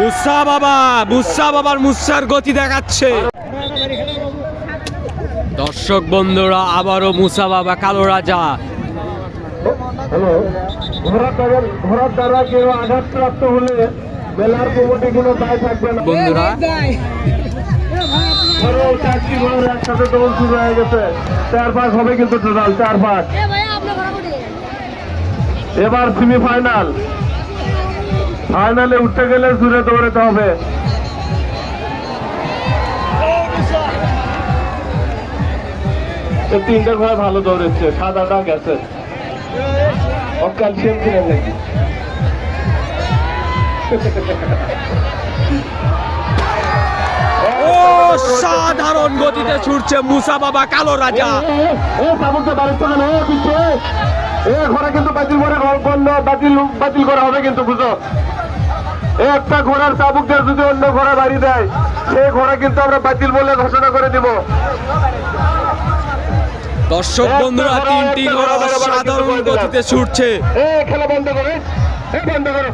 মুসা বাবা মুসা বাবার মুসার গতি দেখাচ্ছে। দর্শক বন্ধুরা আবারও মুসা বাবা কালো রাজা। হ্যালো ঘোড়ার দ্বারা দ্বারা কেউ আঘাতপ্রাপ্ত হলে মেলার কমিটি কোনো দায় থাকবে না। বন্ধুরা একসাথে দৌড় শুরু হয়ে গেছে। চার পাঁচ হবে কিন্তু টোটাল চার পাঁচ এবার সেমিফাইনাল ফাইনালে উঠতে গেলে জুড়ে দৌড়াতে হবে। তিনটা ঘোড়া ভালো দৌড়েছে সাদাটা গেছে। ও ক্যালসিয়াম কিনে নাকি সাধারণ গতিতে ছুটছে মুসা বাবা কালো রাজা। এ সামুদ্রে বাড়ির থেকে না পিছিয়ে এ ঘোড়া কিন্তু বাতিল করে বাতিল বাতিল করা হবে কিন্তু বুঝো। একটা ঘোড়ার চাবুক দিয়ে যদি অন্য ঘোড়া বাড়ি দেয় সেই ঘোড়া কিন্তু আমরা বাতিল বলে ঘোষণা করে দিব। দর্শক বন্ধুরা তিনটি ঘোড়া সাধারণ গতিতে ছুটছে। এ খেলা বন্ধ করে এ বন্ধ করো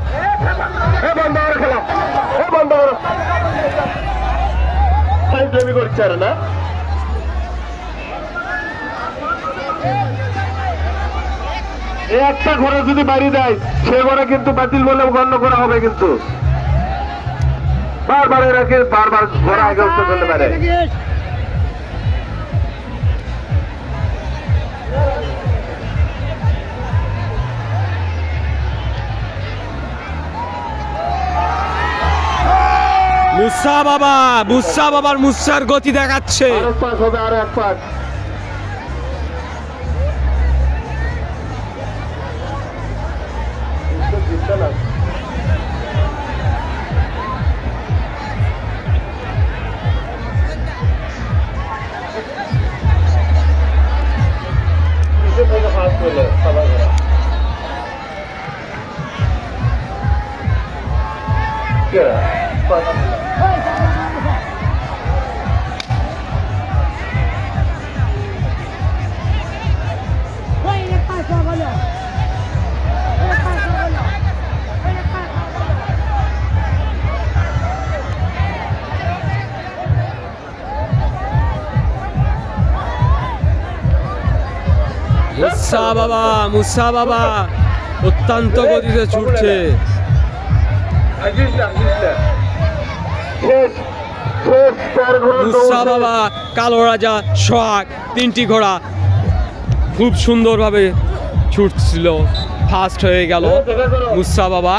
এ বন্ধ করো খেলা এ বন্ধ করো। করছে আর না? একটা ঘোড়া যদি বাড়ি দেয় সে ঘোড়া কিন্তু বাতিল বলে গণ্য করা হবে কিন্তু। বারবার এরাকে বারবার ঘোড়া আগে উঠতে করতে পারে। মুসা বাবা মুসা বাবার মুসার গতি দেখাচ্ছে। আর এক পাক হবে আর এক পাক থেকে ফার্স্ট হলো সবাই ঘোড়া। মুসা বাবা মুসা বাবা। অত্যন্ত গতিতে ছুটছে। মুসা বাবা, কালো রাজা, সোহাগ, তিনটি ঘোড়া। খুব সুন্দরভাবে ছুটছিল ফার্স্ট হয়ে গেল। মুসা বাবা,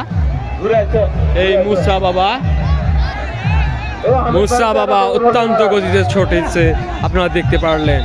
এই মুসা বাবা। মুসা বাবা অত্যন্ত গতিতে ছুটেছে, আপনারা দেখতে পারলেন।